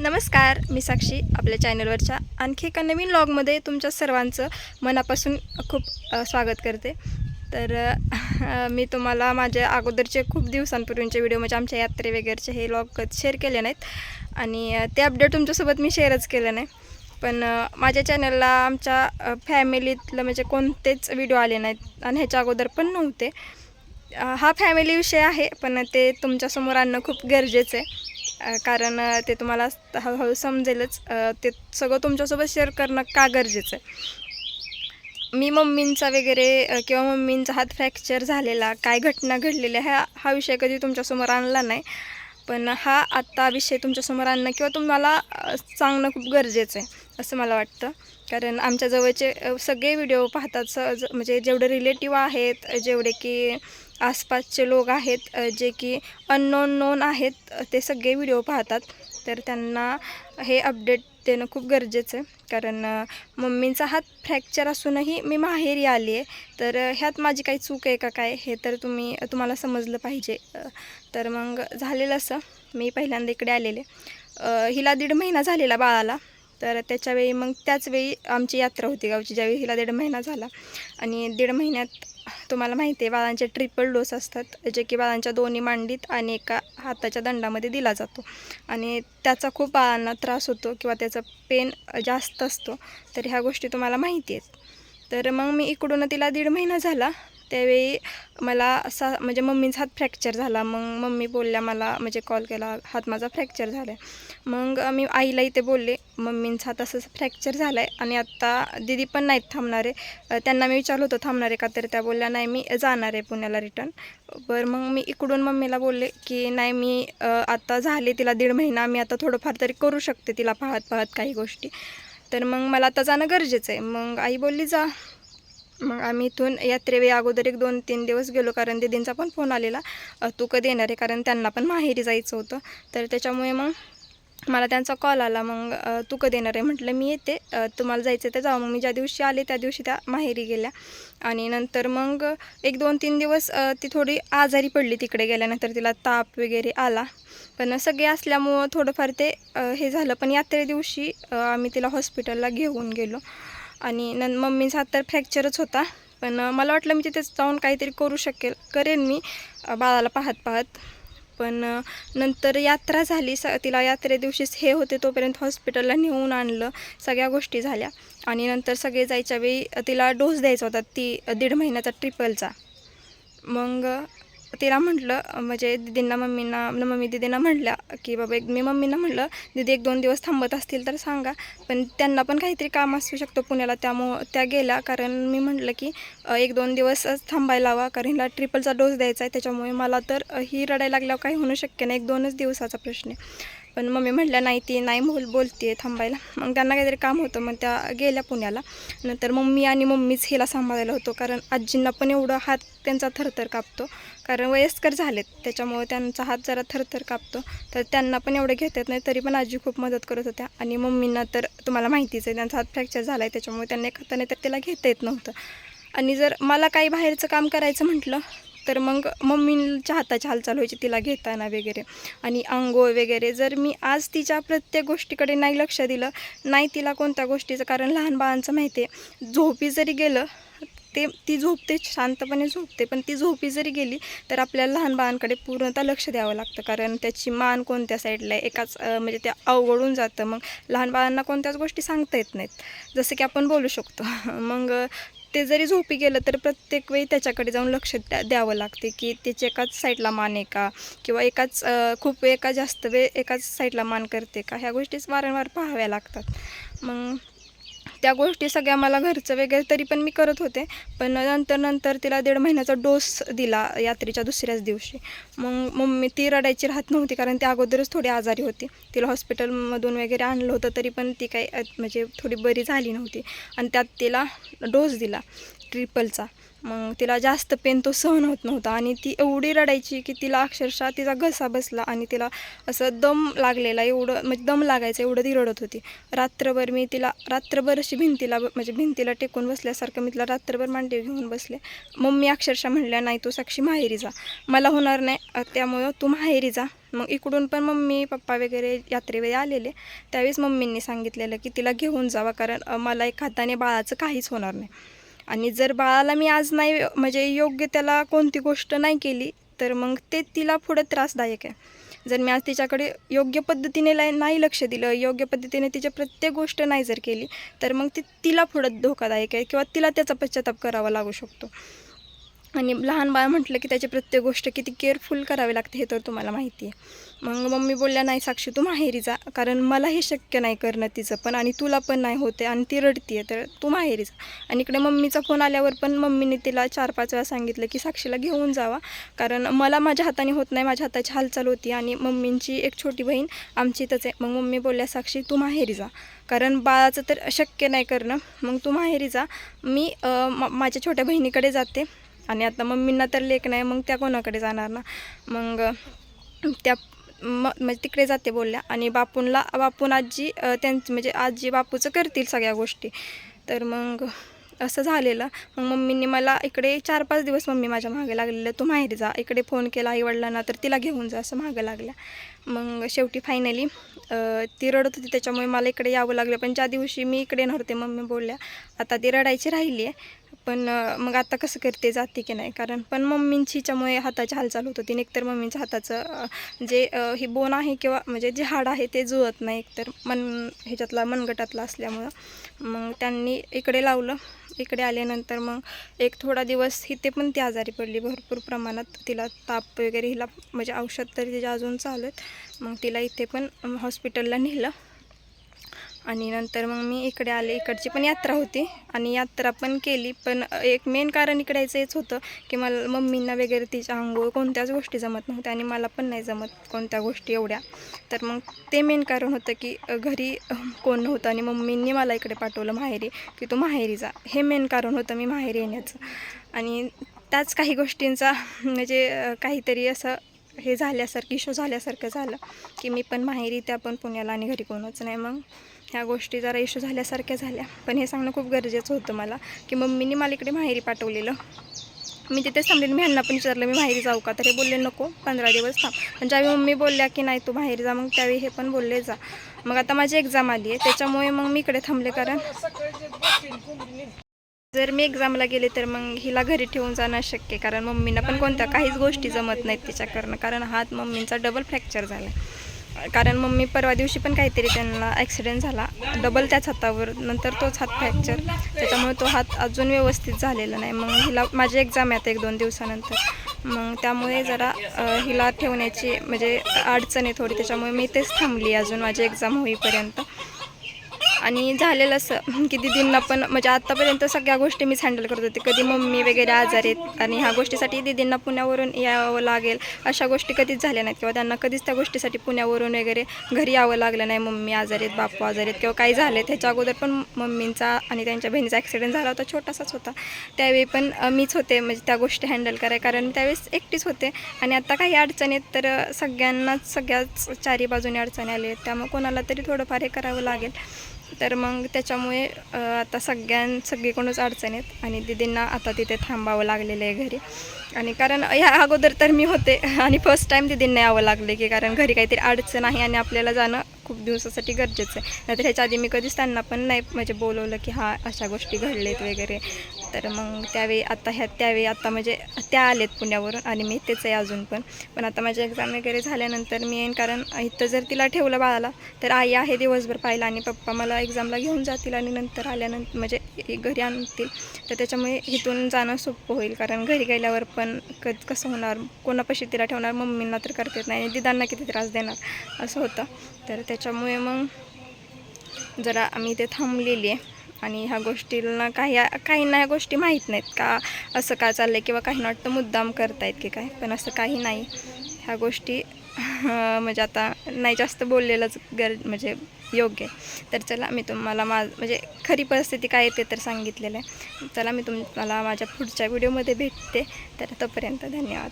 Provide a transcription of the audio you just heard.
नमस्कार मी साक्षी आपल्या चॅनलवरच्या आणखी एका नवीन लॉगमध्ये तुमच्या सर्वांचं मनापासून खूप स्वागत करते. तर मी तुम्हाला माझ्या अगोदरचे खूप दिवसांपूर्वीचे व्हिडिओ म्हणजे आमच्या यात्रे वगैरेचे हे लॉग शेअर केले नाहीत. आणि ते अपडेट तुमच्यासोबत मी शेअरच केलं नाही. पण माझ्या चॅनलला आमच्या फॅमिलीतलं म्हणजे कोणतेच व्हिडिओ आले नाहीत आणि ह्याच्या अगोदर पण नव्हते. हा फॅमिली विषय आहे पण ते तुमच्यासमोर आणणं खूप गरजेचं आहे. कारण ते तुम्हाला हळूहळू समजेलच. ते सगळं तुमच्यासोबत शेअर करणं का गरजेचं आहे? मी मम्मींचा वगैरे किंवा मम्मींचा हात फ्रॅक्चर झालेला काय घटना घडलेल्या ह्या हा विषय कधी तुमच्यासमोर आणला नाही. पण हा आत्ता विषय तुमच्यासमोर आणणं किंवा तुम्हाला सांगणं खूप गरजेचं आहे असं मला वाटतं. कारण आमच्या जवळचे सगळे व्हिडिओ पाहतात स म्हणजे जेवढे रिलेटिव्ह आहेत जेवढे की आसपासचे लोक आहेत जे की अननोन नोन आहेत ते सगळे व्हिडिओ पाहतात. तर त्यांना हे अपडेट देणं खूप गरजेचं आहे. कारण मम्मींचा हात फ्रॅक्चर असूनही मी माहेरी आली आहे. तर ह्यात माझी काही चूक आहे का काय हे तर तुम्ही तुम्हाला समजलं पाहिजे. तर मग झालेलं असं. मी पहिल्यांदा इकडे आलेले. हिला दीड महिना झालेला बाळाला. तर त्याच्यावेळी मग त्याचवेळी आमची यात्रा होती गावची ज्यावेळी हिला दीड महिना झाला. आणि दीड महिन्यात तुम्हाला माहिती आहे बाळांचे ट्रिपल डोस असतात जे की बाळांच्या दोन्ही मांडीत आणि एका हाताच्या दंडामध्ये दिला जातो. आणि त्याचा खूप बाळांना त्रास होतो किंवा त्याचं पेन जास्त असतो. तर ह्या गोष्टी तुम्हाला माहिती आहेत. तर मग मी इकडून तिला दीड महिना झाला. त्यावेळी मला असा म्हणजे मम्मीचा हात फ्रॅक्चर झाला. मग मम्मी बोलल्या मला म्हणजे कॉल केला. हात माझा फ्रॅक्चर झाला आहे मग मी आईला इथे बोलले मम्मींचा हात असं फ्रॅक्चर झाला आहे आणि आत्ता दिदी पण नाहीत थांबणारे त्यांना मी विचारलं होतं थांबणार आहे का? तर त्या बोलल्या नाही मी जाणार आहे पुण्याला रिटर्न बरं मग मी इकडून मम्मीला बोलले की नाही मी आत्ता आता झाले तिला दीड महिना. मी आता थोडंफार तरी करू शकते तिला पाहत पाहत काही गोष्टी. तर मग मला आता जाणं गरजेचं आहे. मग आई बोलली जा. मग आम्ही इथून यात्रेवेळी अगोदर एक दोन तीन दिवस गेलो कारण दिदींचा पण फोन आलेला तू कधी येणार आहे? कारण त्यांना पण माहेरी जायचं होतं. तर त्याच्यामुळे मग मला त्यांचा कॉल आला मग तू कधी येणार आहे? म्हटलं मी येते. तुम्हाला जायचं तर जाऊ. मग मी ज्या दिवशी आले त्या दिवशी त्या माहेरी गेल्या. आणि नंतर मग एक दोन तीन दिवस ती थोडी आजारी पडली तिकडे गेल्यानंतर. तिला ताप वगैरे आला. पण सगळे असल्यामुळं थोडंफार ते हे झालं. पण यात्रे दिवशी आम्ही तिला हॉस्पिटलला घेऊन गेलो. आणि न मम्मीचा हात तर फ्रॅक्चरच होता. पण मला वाटलं मी तिथे जाऊन काहीतरी करू शकेल करेन मी बाळाला पाहत पाहत. पण नंतर यात्रा झाली. स तिला यात्रे दिवशीच हे होते तोपर्यंत हॉस्पिटलला नेऊन आणलं. सगळ्या गोष्टी झाल्या. आणि नंतर सगळे जायच्या वेळी तिला डोस द्यायचा होता ती दीड महिन्याचा ट्रिपलचा मग तिला म्हटलं म्हणजे दिदींना मम्मींना मम्मी दिदींना म्हटल्या की बाबा एक मी मम्मींना म्हटलं दिदी एक दोन दिवस थांबत असतील तर सांगा. पण त्यांना पण काहीतरी काम असू शकतं पुण्याला त्यामुळं त्या गेल्या. कारण मी म्हटलं की एक दोन दिवसच थांबायला हवा कारण हिला ट्रिपलचा डोस द्यायचा आहे. त्याच्यामुळे मला तर ही रडायला लागल्यावर काही होणं शक्य नाही. एक दोनच दिवसाचा प्रश्न आहे. पण मम्मी म्हटल्या नाही ती नाही बोल बोलते थांबायला. मग त्यांना काहीतरी काम होतं मग त्या गेल्या पुण्याला. नंतर मम्मी आणि मम्मीच हिला सांभाळायला होतो कारण आजींना पण एवढं हात त्यांचा थरथर कापतो. कारण वयस्कर झालेत त्याच्यामुळे त्यांचा हात जरा थरथर कापतो. तर त्यांना पण एवढं घेता येत नाही तरी पण आजी खूप मदत करत होत्या. आणि मम्मींना तर तुम्हाला माहितीच आहे त्यांचा हात फ्रॅक्चर झाला आहे त्याच्यामुळे त्यांना एक नाही तर त्याला घेता येत नव्हतं. आणि जर मला काही बाहेरचं काम करायचं म्हटलं तर मग मम्मीच्या हाताची हालचाल व्हायची तिला घेताना वगैरे. आणि आंघोळ वगैरे. जर मी आज तिच्या प्रत्येक गोष्टीकडे नाही लक्ष दिलं नाही तिला कोणत्या गोष्टीचं कारण लहान बाळांचं माहिती आहे झोपी जरी गेलं ते ती झोपते शांतपणे झोपते पण ती झोपी जरी गेली तर आपल्याला लहान बाळांकडे पूर्णतः लक्ष द्यावं लागतं. कारण त्याची मान कोणत्या साईडला आहे एकाच म्हणजे ते अवघडून जातं. मग लहान बाळांना कोणत्याच गोष्टी सांगता येत नाहीत. जसं की आपण बोलू शकतो. मग ते जरी झोपी गेलं तर प्रत्येक वेळी त्याच्याकडे जाऊन लक्ष द्या द्यावं लागते की त्याची एकाच साईडला मान आहे का? किंवा एकाच खूप वेळ एका जास्त वेळ एकाच साईडला मान करते का? ह्या गोष्टीच वारंवार पाहाव्या लागतात. मग त्या गोष्टी सगळ्या मला घरचं वगैरे तरी पण मी करत होते. पण नंतर नंतर तिला दीड महिन्याचा डोस दिला यात्रेच्या दुसऱ्याच दिवशी. मग मम्मी ती रडायची राहत नव्हती कारण ती अगोदरच थोडी आजारी होती. तिला हॉस्पिटलमधून वगैरे आणलं होतं तरी पण ती काही म्हणजे थोडी बरी झाली नव्हती. आणि त्यात तिला डोस दिला ट्रिपलचा. मग तिला जास्त पेन तो सहन होत नव्हता आणि ती एवढी रडायची की तिला अक्षरशः तिचा घसा बसला आणि तिला असं दम लागलेला एवढं म्हणजे दम लागायचं एवढं ती रडत होती. रात्रभर मी तिला रात्रभर अशी भिंतीला म्हणजे भिंतीला टेकून बसल्यासारखं मी तिला रात्रभर मांडी घेऊन बसले. मम्मी अक्षरशः म्हणल्या नाही तू साक्षी माहेरी जा. मला होणार नाही त्यामुळं तू माहेरी जा. मग इकडून पण मम्मी पप्पा वगैरे यात्रेवेळी आलेले. त्यावेळेस मम्मींनी सांगितलेलं की तिला घेऊन जावा कारण मला एक हाताने बाळाचं काहीच होणार नाही. आणि जर बाळाला मी आज नाही म्हणजे योग्य त्याला कोणती गोष्ट नाही केली तर मग ते तिला पुढं त्रासदायक आहे. जर मी आज तिच्याकडे योग्य पद्धतीने ला नाही लक्ष दिलं योग्य पद्धतीने तिच्या प्रत्येक गोष्ट नाही जर केली तर मग ती तिला पुढं धोकादायक आहे किंवा तिला त्याचा पश्चाताप करावा लागू शकतो. आणि लहान बाळ म्हटलं की त्याची प्रत्येक गोष्ट किती केअरफुल करावी लागते हे तर तुम्हाला माहिती आहे. मग मम्मी बोलल्या नाही साक्षी तू माहेरी जा कारण मला हे शक्य नाही करणं तिचं पण आणि तुला पण नाही होते आणि ती रडतीये तर तू माहेरी जा. आणि इकडे मम्मीचा फोन आल्यावर पण मम्मीने तिला चार पाच वेळा सांगितलं की साक्षीला घेऊन जावा कारण मला माझ्या हाताने होत नाही माझ्या हाताची हालचाल होती आणि मम्मींची एक छोटी बहीण आमची इथंच आहे. मग मम्मी बोलल्या साक्षी तू माहेरी जा कारण बाळाचं तर शक्य नाही करणं मग तू माहेरी जा मी माझ्या छोट्या बहिणीकडे जाते आणि आता मम्मींना तर लेख नाही मग त्या कोणाकडे जाणार ना? मग त्या म म्हणजे तिकडे जाते बोलल्या. आणि बापूंला बापून आजी त्यांचं म्हणजे आजी बापूचं करतील सगळ्या गोष्टी. तर मग असं झालेलं. मग मम्मींनी मला इकडे चार पाच दिवस मम्मी माझ्या मागे लागलेलं. तू माहेर जा. इकडे फोन केला आईवडिलांना तर तिला घेऊन जा असं मागं लागल्या. मग शेवटी फायनली ती रडत होती. त्याच्यामुळे मला इकडे यावं लागलं. पण ज्या दिवशी मी इकडे नव्हते मम्मी बोलल्या आता ती रडायची राहिली आहे पण मग आता कसं करते जाते की नाही? कारण पण मम्मींचीच्यामुळे हाताची हालचाल होत होती एकतर मम्मींच्या हाताचं जे हे बोन आहे किंवा म्हणजे जे हाड आहे ते जुळत नाही एकतर मन ह्याच्यातला मनगटातला असल्यामुळं. मग त्यांनी इकडे लावलं इकडे आल्यानंतर मग एक थोडा दिवस इथे पण ती आजारी पडली भरपूर प्रमाणात. तिला ताप वगैरे हिला म्हणजे औषध तरी तिच्या अजून चालत. मग तिला इथे पण हॉस्पिटलला नेलं. आणि नंतर मग मी इकडे आले इकडची पण यात्रा होती आणि यात्रा पण केली. पण एक मेन कारण इकडे यायचं हेच होतं की मला मम्मींना वगैरे तिच्या आंघोळ कोणत्याच गोष्टी जमत नव्हत्या आणि मला पण नाही जमत कोणत्या गोष्टी एवढ्या. तर मग ते मेन कारण होतं की घरी कोण नव्हतं आणि मम्मींनी मला इकडे पाठवलं माहेरी की तू माहेरी जा. हे मेन कारण होतं मी माहेरी येण्याचं. आणि त्याच काही गोष्टींचा म्हणजे काहीतरी असं हे झाल्यासारखं इशू झाल्यासारखं झालं की मी पण माहेरी त्या पण पुण्याला आणि घरी कोणच नाही. मग ह्या गोष्टी जरा इशू झाल्यासारख्या झाल्या. पण हे सांगणं खूप गरजेचं होतं मला की मम्मीने मला इकडे माहेरी पाठवलेलं. मी तिथे थांबले मी ह्यांना पण विचारलं मी माहेरी जाऊ का? तर हे बोलले नको पंधरा दिवस थांब. पण ज्यावेळी मम्मी बोलल्या की नाही तू माहेरी जा मग त्यावेळी हे पण बोलले जा. मग आता माझी एक्झाम आली आहे त्याच्यामुळे मग मी इकडे थांबले कारण जर मी एक्झामला गेले तर मग हिला घरी ठेवून जाणं शक्य कारण मम्मीनं पण कोणत्या काहीच गोष्टी जमत नाहीत तिच्याकडनं. कारण हात मम्मींचा डबल फ्रॅक्चर झाला कारण मम्मी परवा दिवशी पण काहीतरी त्यांना ॲक्सिडेंट झाला. डबल त्याच हातावर नंतर तोच हात फ्रॅक्चर त्याच्यामुळे तो हात अजून व्यवस्थित झालेला नाही. मग हिला माझी एक्झाम आहे आता एक दोन दिवसानंतर. मग त्यामुळे जरा हिला ठेवण्याची म्हणजे अडचण आहे थोडी. त्याच्यामुळे मी तेच थांबली अजून. माझी एक्झाम होईपर्यंत. आणि झालेलं असं की दिदींना पण म्हणजे आत्तापर्यंत सगळ्या गोष्टी मीच हँडल करत होते. कधी मम्मी वगैरे आजारी आहेत आणि ह्या गोष्टीसाठी दिदींना पुण्यावरून यावं लागेल अशा गोष्टी कधीच झाल्या नाहीत. किंवा त्यांना कधीच त्या गोष्टीसाठी पुण्यावरून वगैरे घरी यावं लागलं नाही. मम्मी आजारी आहेत बापू आजारी आहेत किंवा काही झाले त्याच्या अगोदर पण मम्मींचा आणि त्यांच्या बहिणीचा ॲक्सिडेंट झाला होता छोटासाच होता. त्यावेळी पण मीच होते म्हणजे त्या गोष्टी हँडल कराय कारण त्यावेळेस एकटीच होते. आणि आता काही अडचणी आहेत तर सगळ्यांनाच सगळ्याच चारी बाजूने अडचणी आल्या आहेत. त्यामुळे कोणाला तरी थोडंफार हे करावं लागेल. तर मग त्याच्यामुळे आता सगळ्यां सगळीकडूनच अडचण आहेत आणि दिदींना आता तिथे थांबावं लागलेलं आहे घरी. आणि कारण ह्या अगोदर तर मी होते आणि फर्स्ट टाईम दिदींना यावं लागले की कारण घरी काहीतरी अडचण आहे आणि आपल्याला जाणं खूप दिवसासाठी गरजेचं आहे. नाहीतर ह्याच्या आधी मी कधीच त्यांना पण नाही म्हणजे बोलवलं की हा अशा गोष्टी घडलेत वगैरे. तर मग त्यावेळी आता ह्या त्यावेळी आता म्हणजे त्या आलेत पुण्यावरून आणि मी तेच आहे अजून पण. पण आता माझी एक्झाम वगैरे झाल्यानंतर मी येईन कारण इथं जर तिला ठेवलं बाळाला तर आई आहे दिवसभर पाहिलं आणि पप्पा मला एक्झामला घेऊन जातील आणि नंतर आल्यानंतर म्हणजे घरी आणतील. तर त्याच्यामुळे इथून जाणं सोपं होईल कारण घरी गेल्यावर पण क कसं होणार? कोणापाशी तिला ठेवणार? मम्मींना तर करता येत नाही आणि दिदांना किती त्रास देणार? असं होतं. तर त्या त्याच्यामुळे मग जरा आम्ही इथे थांबलेली आहे. आणि ह्या गोष्टींना काही काहींना ह्या गोष्टी माहीत नाहीत का असं का चाललं आहे किंवा काही वाटतं मुद्दाम करतायत की काय पण असं काही नाही. ह्या गोष्टी म्हणजे आता नाही जास्त बोललेलंच गर म्हणजे योग्य आहे. तर चला मी तुम्हाला मा म्हणजे खरी परिस्थिती काय येते तर सांगितलेलं आहे. चला मी तुम्हाला माझ्या पुढच्या व्हिडिओमध्ये भेटते. तर तोपर्यंत धन्यवाद.